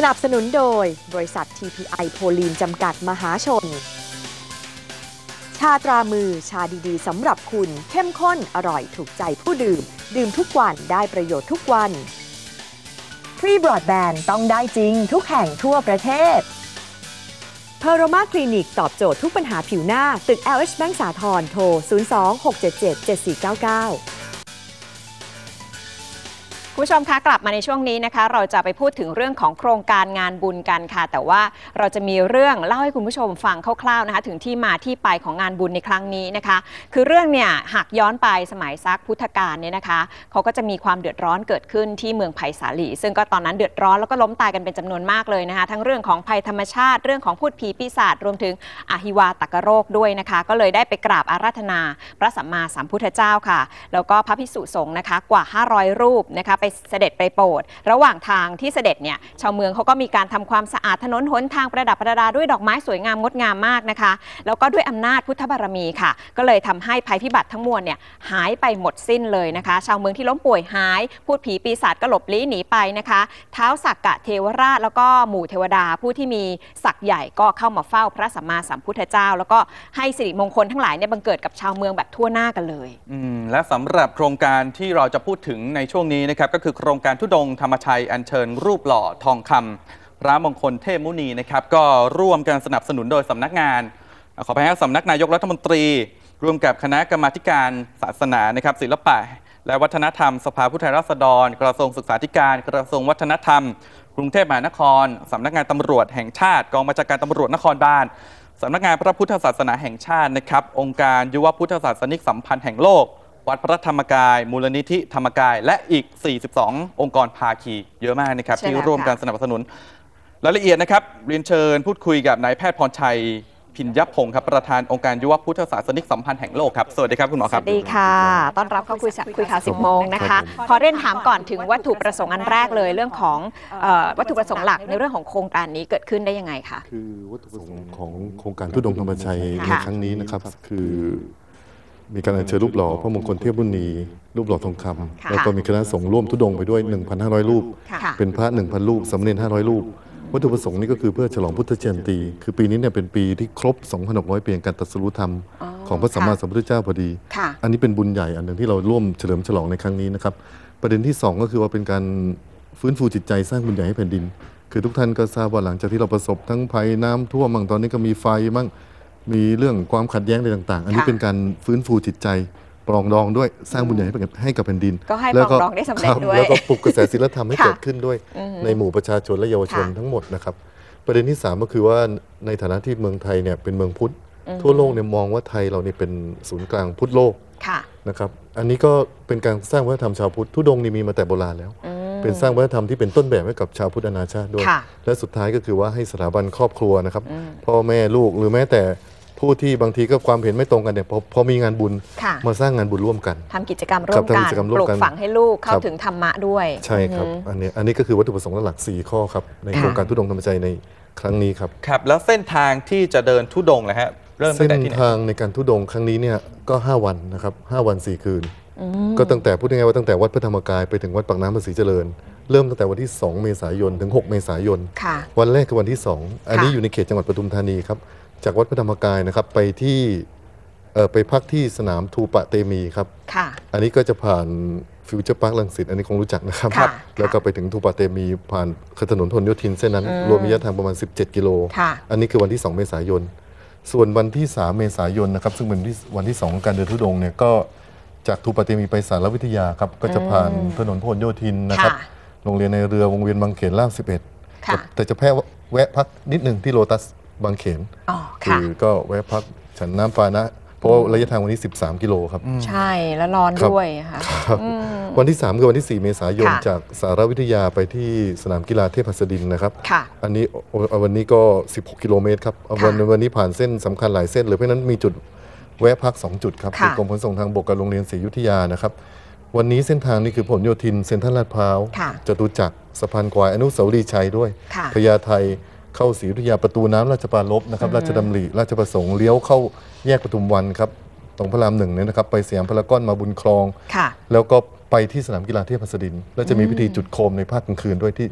สนับสนุนโดยบริษัท TPI โพลีนจำกัดมหาชน ชาตรามือชาดีๆสำหรับคุณ เข้มข้นอร่อยถูกใจผู้ดื่ม ดื่มทุกวันได้ประโยชน์ทุกวันฟรีบรอดแบนด์ต้องได้จริง ทุกแห่งทั่วประเทศเพอร์โรมาคลินิกตอบโจทย์ทุกปัญหาผิวหน้า ตึก LH Bank สาทรโทร 02-677-7499 คุณผู้ชมคะกลับมาในช่วงนี้นะคะ เราจะไปพูดถึงเรื่องของโครงการงานบุญกันค่ะ แต่ว่าเราจะมีเรื่องเล่าให้คุณผู้ชมฟังคร่าวๆนะคะ ถึงที่มาที่ไปของงานบุญในครั้งนี้นะคะ คือเรื่องเนี่ยหากย้อนไปสมัยซักพุทธกาลเนี่ยนะคะเขาก็จะมีความเดือดร้อนเกิดขึ้นที่เมืองไผ่สาลี ซึ่งก็ตอนนั้นเดือดร้อนแล้วก็ล้มตายกันเป็นจำนวนมากเลยนะคะ ทั้งเรื่องของภัยธรรมชาติเรื่องของพูดผีปีศาจรวมถึงอาหิวาตกโรคด้วยนะคะ ก็เลยได้ไปกราบอาราธนา พระสัมมาสัมพุทธเจ้าค่ะ แล้วก็พระภิกษุสงฆ์นะคะกว่า 500 รูปนะคะไปเสด็จไปโปรด ระหว่างทางที่เสด็จเนี่ยชาวเมืองเขาก็มีการทำความสะอาดถนนหนทางประดับประดาด้วยดอกไม้สวยงามงดงามมากนะคะ แล้วก็ด้วยอำนาจพุทธบารมีค่ะ ก็เลยทำให้ภัยพิบัติทั้งมวลเนี่ยหายไปหมดสิ้นเลยนะคะ ชาวเมืองที่ล้มป่วยหาย พูดผีปีศาจก็หลบลี้หนีไปนะคะเท้าสักกะเทวราชแล้วก็หมู่เทวดาผู้ที่มีศักย์ใหญ่ก็เข้ามาเฝ้าพระสัมมาสัมพุทธเจ้า แล้วก็ให้สิริมงคลทั้งหลายเนี่ยบังเกิดกับชาวเมืองแบบทั่วหน้ากันเลยอืมและสำหรับโครงการที่เราจะพูดถึงในช่วงนี้นะครับก็คือโครงการทุดงธรรมชัยอัญเชิญรูปหล่อทองคำพระมงคลเทพมุนีนะครับก็ร่วมกันสนับสนุนโดยสำนักงาน ขอไปให้สำนักนายกรัฐมนตรี ร่วมกับคณะกรรมาการศาสนานะครับศิลปะ และวัฒนธรรมสภาผู้แทนราษฎร กระทรวงศึกษาธิการ กระทรวงวัฒนธรรม กรุงเทพมหานครสำนักงานตำรวจแห่งชาติ กองบัญชาการตำรวจนครบาลสำนักงานพระพุทธศาสนาแห่งชาตินะครับองค์การยุวพุทธศาสนิกสัมพันธ์แห่งโลก วัดพระธรรมกาย มูลนิธิธรรมกาย และอีก 42 องค์กรภาคีเยอะมากนะครับใช่แล้วที่ร่วมค่ะกันสนับสนุน รายละเอียดนะครับ เรียนเชิญพูดคุยกับนายแพทย์พรชัยพินยพงศ์ครับประธานองค์การยุวพุทธศาสนิกสัมพันธ์แห่งโลกครับสวัสดีครับคุณหมอสครับวัสดีค่ะต้อนรับเข้าคุยคุยข่าว10โมงนะครัคะบผมขอเรียนถามก่อนถึงวัตถุประสงค์อันแรกเลยเรื่องของเอ่อวัตถุประสงค์หลักในเรื่องของโครงการนี้เกิดขึ้นได้ยังไงคะคือวัตถุประสงค์ของโครงการทุดงค์ธรรมชัยในค่ะครั้งนี้นะครับ คือ มีการอัญเชิญรูปหล่อพระมงคลเทพบุญนีรูปหล่อทองคำแล้วก็มีคณะสงฆ์ร่วมทุดงค์ไปด้วย 1,500 รูปค่ะเป็นพระ 1,000 รูปสามเณร500 รูป วัตถุประสงค์นี้ก็คือเพื่อฉลองพุทธเจยนตี คือปีนี้เนี่ยเป็นปีที่ครบ 2,600 ปีแห่งการตรัสรู้ธรรมอ๋อของพระสัมมาค่ะสัมพุทธเจ้าพอดีค่ะอันนี้เป็นบุญใหญ่อันหนึ่งที่เราร่วมเฉลิมฉลองในครั้งนี้นะครับ ประเด็นที่สองก็คือว่าเป็นการฟื้นฟูจิตใจสร้างบุญใหญ่ให้แผ่นดิน คือทุกท่านก็ทราบว่าหลังจากที่เราประสบทั้งภัยน้ำท่วมมั่งตอนนี้ก็มีไฟมั่ง มีเรื่องความขัดแย้งอะไรต่าง ๆ อันนี้ค่ะเป็นการฟื้นฟูจิตใจปรองดองด้วยสร้างบุญใหญ่ให้กับให้กับแผ่นดิน ก็ให้แล้วปรองดองได้สำเร็จคบด้วยแล้วก็ปลุกกระแสศิลธรรมให้ค่ะเกิดขึ้นด้วยอือฮึในหมู่ประชาชนและเยาวชนค่ะทั้งหมดนะครับ ประเด็นที่สามก็คือว่าในฐานะที่เมืองไทยเนี่ยเป็นเมืองพุทธ ทั่วโลกเนี่ยมองว่าไทยเราเนี่ยเป็นศูนย์กลางพุทธโลกค่ะนะครับอันนี้ก็เป็นการสร้างวัฒนธรรมชาวพุทธทุดงค์นี่มีมาแต่โบราณแล้วอืมเป็นสร้างวัฒนธรรมที่เป็นต้นแบบให้กับชาวพุทธนานาชาติด้วยค่ะและสุดท้ายก็คือว่าให้สถาบันครอบครัวนะครับอืมพ่อแม่ลูกหรือแม้แต่ ผู้ที่บางทีก็ความเห็นไม่ตรงกันเนี่ยพอพอมีงานบุญค่ะมาสร้างงานบุญร่วมกันทำกิจกรรมร่วครัมบกันทำกิจกรรมร่วปมลูกกันฝังให้ลูกเข้าครับถึงธรรมะด้วย ใช่ครับอือฮึอันนี้อันนี้ก็คือวัตถุประสงค์หลักๆสี่ข้อครับ ในโครงการทุดงค์ธรรมใจในครั้งนี้ครับครับ แล้วเส้นทางที่จะเดินทุดงค์นะฮะเริ่มตั้เส้งนแต่ที่ไหนทางในการทุดงค์ครั้งนี้เนี่ยก็ 5 วันนะครับ5วัน 4 คืน ก็ตั้งแต่พูดง่ายๆว่าตั้งแต่วัดพระธรรมกายไปถึงวัดปากน้ำภาษีเจริญเริ่มตั้งแต่วันที่ 2 เมษายน ถึง 6 เมษายนค่ะวันแรกคือวันที่ 2 อันนี้ค่ะอยู่ในเขตจังหวัดปทุมธานีครับ จากวัดพระธรรมกายนะครับไปที่เอ่อไปพักที่สนามทูปะเตมีครับค่ะอันนี้ก็จะผ่านฟิวเจอร์พาร์คลังสิตอันนี้คงรู้จักนะครับค่ะแล้วก็ไปถึงทูปะเตมีผ่านถนนพหลโยธินเส้นนั้น รวมระยะทางประมาณ 17 กิโลค่ะอันนี้คือวันที่ 2 เมษายน ส่วนวันที่ 3 เมษายนนะครับซึ่งเป็นวันที่วันที่2ของการเดินทุดงค์เนี่ยก็จากทูปะเตมีไปสารวิทยาครับก็จะผ่านถนนพหลโยธินนะครับค่ะโรงเรียนในเรือวงเวียนบางเขนล่าง11ค่ะแต่จะแพ้แวะพักนิดหนึ่งที่โลตัส บางเขนอ๋อคืค่ะอก็แวะพักฉันน้ำปานะ เพราะว่าระยะทางวันนี้ 13 กิโลครับ ใช่แล้วร้อนครับด้วยค่ะครับวันที่ 3 คือวันที่ 4 เมษายนค่ะจากสารวิทยาไปที่สนามกีฬาเทพหัสดินนะครับค่ะอันนี้เอาวันนี้ก็ 16 กิโลเมตรครับเอาวันค่ะวันนี้ผ่านเส้นสำคัญหลายเส้นเลยเพราะฉะนั้นมีจุดแวะพัก 2 จุดครับค่ะคือกรมขนส่งทางบกกับโรงเรียนศรีอยุธยานะครับวันนี้เส้นทางนี่คือผลโยธินเซ็นทรัลลาดพร้าวค่ะจตุจักรสะพานควายอนุสาวรีย์ชัยด้วยค่ะพญาไท เข้าศรีอยุธยาประตูน้ำราชปรารภนะครับราชดำริราชประสงค์เลี้ยวเข้าแยกปทุมวันครับตรงพระรามหนึ่งเนี่ยนะครับไปสยามพารากอนมาบุญคลอง ค่ะแล้วก็ไปที่สนามกีฬาเทพหัสดิน แล้วจะมีพิธีจุดโคมในภาคกลางคืนด้วยที่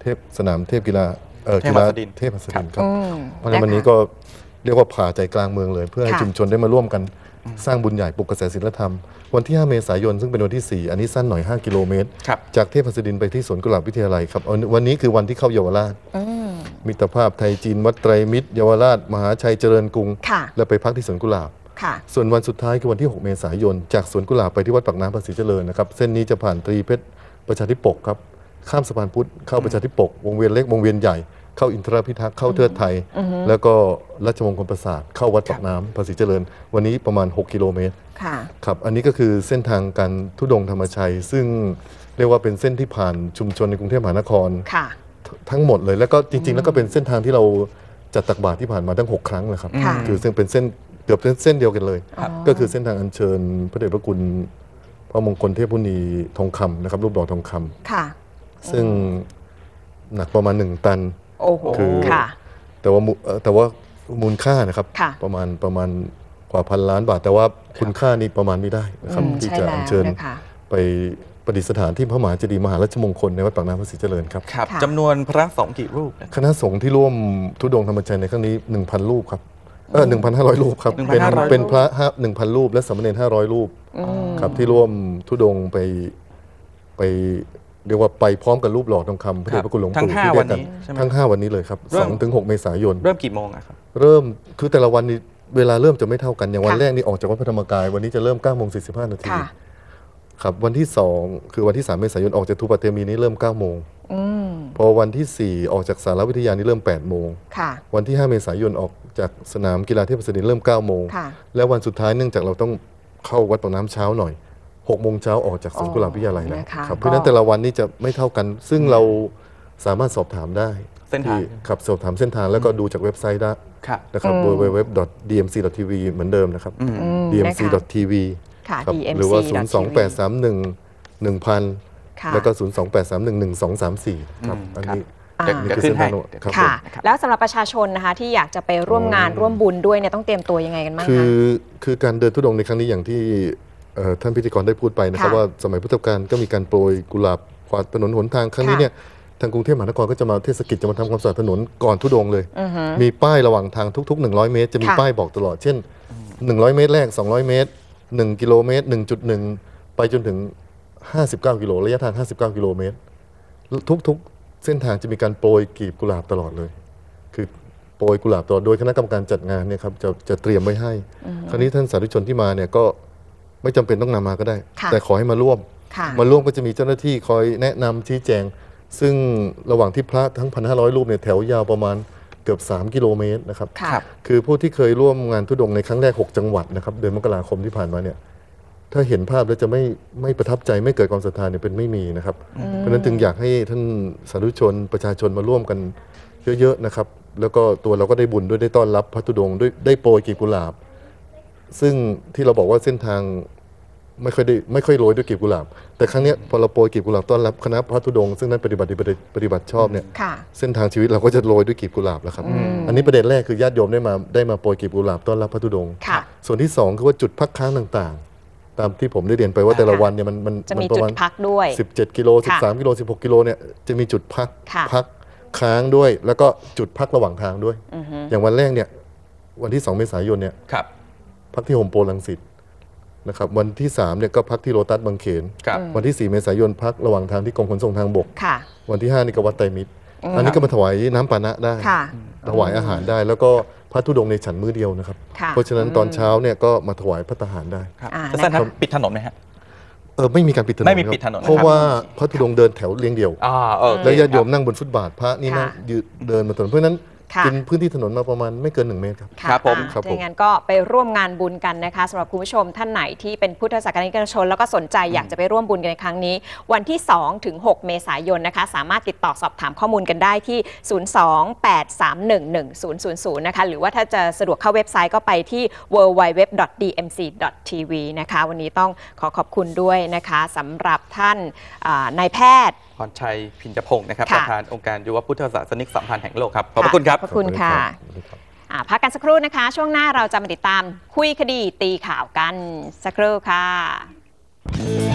เทพสนามเทพกีฬาเอ่อเทพกีฬาหัสดิน เทพหัสดินครับ อืมเพราะฉะนั้นวันนี้นะคะก็เรียกว่าผ่าใจกลางเมืองเลย เพื่อให้ค่ะ ชุมชนได้มาร่วมกันสร้างบุญใหญ่ปลุกกระแสศิลธรรม วันที่ 5 เมษายน ซึ่งเป็นวันที่ 4 อันนี้สั้นหน่อย 5 กิโลเมตร ครับ จากเทพหัสดินไปที่สวนกุหลาบวิทยาลัยครับเอาวันนี้คือวันที่เข้าเยาวราชอื มมิตรภาพไทยจีนวัดไตรมิตรเยาวราช มหาชัยเจริญกรุงค่ะแล้วไปพักที่สวนกุหลาบค่ะส่วนวันสุดท้ายคือวันที่ 6 เมษายน จากสวนกุหลาบไปที่วัดปากน้ำภาษีเจริญนะครับ เส้นนี้จะผ่านตรีเพชรประชาธิปกครับ ข้ามสะพานพุทธเข้าประชาธิปก วงเวียนเล็กวงเวียนใหญ่ เข้าอินทรพิทักษ์เข้าเทิดไทย แล้วก็ราชมงคลประสาทเข้าวัดปากน้ำภาษีเจริญ วันนี้ประมาณ 6 กิโลเมตรค่ะครับอันนี้ก็คือเส้นทางการทุดงค์ธรรมชัย ซึ่งเรียกว่าเป็นเส้นที่ผ่านชุมชนในกรุงเทพมหานครค่ะ ทั้งหมดเลยแล้วก็จริง ๆ แล้วก็เป็นเส้นทางที่เราจัดตักบาตรที่ผ่านมาตั้ง 6 ครั้งนะครับค่ะ คือซึ่งเป็นเส้นเกือบเส้นเดียวกันเลย ครับ ก็คือเส้นทางอัญเชิญ พระเดชพระคุณพระมงคลเทพมุนีทองคำนะครับ รูปหล่อทองคำค่ะ ซึ่งหนักประมาณ 1 ตัน โอ้โหคือ ค่ะ แต่ว่ามูเอ่อแต่ว่ามูลค่านะครับ ค่ะประมาณประมาณกว่าพันล้านบาท แต่ว่าคุณค่านี่ประมาณไม่ได้นะครับ อืมที่ใช่จะแล้วอัญเชิญนะคะ ไป ประดิษฐานที่พระมหาเจดีย์มหาราชมงคลในวัดปากน้ำพระศรีเจริญครับครับค่ะจำนวนพระสงฆ์กี่รูปนะคณะสงฆ์ที่ร่วมทุดงค์ธรรมชัยในครั้งนี้ 1,000 รูปครับเออ1,500รูปครับ เป็น1,500 เป็นพระห้า1,000รูป และสามเณร500รูปครับที่ร่วมทุดงค์ไปไปเรียกว่าไปพร้อมกับรูปหล่อทองคำพระเดชพระคุณหลวงทั้งปู่ห้าที่วันเรียกกันี้ใช่ไหมทั้ง 5 วันนี้เลยครับเริ่ม 2ถึง6เมษายน เริ่มกี่โมงอะครับ เริ่มคือแต่ละวันนี้เวลาเริ่มจะไม่เท่ากันอย่างวันค่ะแรกนี่ออกจากวัดพระธรรมกาย วันนี้จะเริ่ม9โมง45นาทีค่ะ ครับวันที่2คือวันที่3เมษายนออกจากทูปะเตมีนี้เริ่ม9โมงอืมพอวันที่4ออกจากสารวิทยานี่เริ่ม8โมงค่ะวันที่ 5 เมษายนออกจากสนามกีฬาเทพศดินเริ่ม9โมงค่ะและวันสุดท้ายเนื่องจากเราต้องเข้าวัดปากน้ำเช้าหน่อย6โมงเช้าออกจากสวนกุหลาบวิทยาลัยแล้วนะคะครับก็เพราะฉะนั้นแต่ละวันนี่จะไม่เท่ากัน ซึ่งเราสามารถสอบถามได้เส้นทางที่ขับสอบถามเส้นทางแล้วก็ดูจากเว็บไซต์ได้ครับนะครับ www.dmc.tv เหมือนเดิมนะครับอืม dmc.tv ค่ะครับ DMC หรือว่า .tv 02831 1000ค่ะแล้วก็ 02831 1234 ครับ อันนี้อ่าเดี๋ยวนี่เดี๋ยวคือขึ้เส้นนให้ทางครับผค่ะมแล้วสำหรับประชาชนนะคะที่อยากจะไปร่วมงานร่วมบุญด้วยเนี่ยต้องเตรียมตัวยังไงกันบ้างคืคะอคือการเดินทุดงค์ในครั้งนี้อย่างที่เอ่อท่านพิธีกรได้พูดไปนะครับค่ะว่าสมัยพุทธกาลก็มีการโปรยกุหลาบขวาดถนนหนทางครั้งนี้ค่ะเนี่ยทางกรุงเทพมหานครก็จะมาเทศกิจจะมาทำความสะอาดถนนก่อนทุดงค์เลยอือฮึมีป้ายระหว่างทางทุก ๆ 100 เมตร จะมีค่ะป้ายบอกตลอดเช่น 100 เมตรแรก 200 เมตร 1 กิโลเมตร 1.1 ไปจนถึง 59 กิโลระยะทาง 59 กิโลเมตร ทุกๆ เส้นทางจะมีการโปรยกลีบกุหลาบตลอดเลย คือโปรยกุหลาบตลอดโดยคณะกรรมการจัดงานเนี่ยครับจะจะเตรียมไว้ให้ คราวนี้ท่านสาธุชนที่มาเนี่ยก็ไม่จำเป็นต้องนำมาก็ได้ค่ะแต่ขอให้มาร่วมค่ะมาร่วมก็จะมีเจ้าหน้าที่คอยแนะนำชี้แจง ซึ่งระหว่างที่พระทั้ง 1,500 รูปเนี่ยแถวยาวประมาณ เกือบ 3 กิโลเมตรนะครับค่ะครับคือผู้ที่เคยร่วมงานทุดงค์ในครั้งแรก 6 จังหวัดนะครับเดือนมกราคมที่ผ่านมาเนี่ยถ้าเห็นภาพแล้วจะไม่ไม่ประทับใจไม่เกิดความศรัทธาเนี่ยเป็นไม่มีนะครับ เพราะฉะนั้นจึงอยากให้ท่านสาธุชนประชาชนมาร่วมกันเยอะๆนะครับ แล้วก็ตัวเราก็ได้บุญด้วยได้ต้อนรับพระธุดงค์ด้วยได้โปรยกลีบกุหลาบ ซึ่งที่เราบอกว่าเส้นทาง ไม่ค่อยได้ไม่ค่อยโรยด้วยกลีบกุหลาบ แต่ครั้งเนี้ยพอเราโปรยกลีบกุหลาบต้อนรับคณะพระธุดงค์ซึ่งนั้นปฏิบัติปฏิปฏิบัติชอบเนี่ยค่ะ เส้นทางชีวิตเราก็จะโรยด้วยกลีบกุหลาบแล้วครับอันนี้ประเด็นแรกคือญาติโยมได้มาได้มาโปรยกลีบกุหลาบต้อนรับพระธุดงค์ค่ะ ส่วนที่สองคือว่าจุดพักค้างต่างๆ ตามที่ผมได้เรียนไปว่าแต่ละวันเนี่ยมันมันจะมัมีปจุระดมาณพักด้วย 17 กิโลค่ะ13 กิโล 16 กิโลเนี่ยจะมีจุดพักค่ะ พักค้างด้วย แล้วก็จุดพักระหว่างทางด้วย อือฮึอย่างวันแรกเนี่ยวันที่ 2 เมษายนเนี่ยครับ พักที่โฮมโปรลังสิต นะครับวันที่3เนี่ยก็พักที่โรตัสบางเขนครับวันที่ 4 เมษายนพักระหว่างทางที่กรมขนส่งทางบกค่ะวันที่ 5 นี่ก็วัดไตรมิตร อันนี้ก็มาถวายน้ำปานะได้ค่ะถวายอาหารได้ แล้วก็พระธุดงค์ในฉันมื้อเดียวนะครับค่ะเพราะฉะนั้นตอนเช้าเนี่ยก็มาถวายพระทหารได้ครับอ่าอาจารย์ครับนะคะปิดถนนไหมฮะเออไม่มีการปิดถนนไม่มีครับปิดถนนนะครับเพราะว่าพระธุดงค์เดินแถวเรียงเดี่ยวอ่าเออแล้วญาติโยมนั่งบนฟุตบาทพระนี่นั่งค่ะยืนเดินมาถนนเพราะฉะนั้นค่ะ กินพื้นที่ถนนมาประมาณไม่เกิน 1 เมตรครับค่ะครับผมอ่าครับผมถ้าอย่างนั้นก็ไปร่วมงานบุญกันนะคะสำหรับคุณผู้ชมท่านไหนที่เป็นพุทธศาสนิกชน แล้วก็สนใจอยากจะไปร่วมบุญกันในครั้งนี้ วันที่ 2 ถึง 6 เมษายนนะคะ สามารถติดต่อสอบถามข้อมูลกันได้ที่ 028311000 นะคะ หรือว่าถ้าจะสะดวกเข้าเว็บไซต์ก็ไปที่ www.dmc.tv นะคะ วันนี้ต้องขอขอบคุณด้วยนะคะสำหรับท่านอ่านายแพทย์พรชัยพินจพงศ์นะครับค่ะประธานองค์การยุวพุทธศาสนิกสัมพันธ์แห่งโลกครับ ขอบพระคุณครับ ขอบคุณค่ะขอบคุณครับอ่าพักกันสักครู่นะคะ ช่วงหน้าเราจะมาติดตามคุยคดีตีข่าวกันสักครู่ค่ะ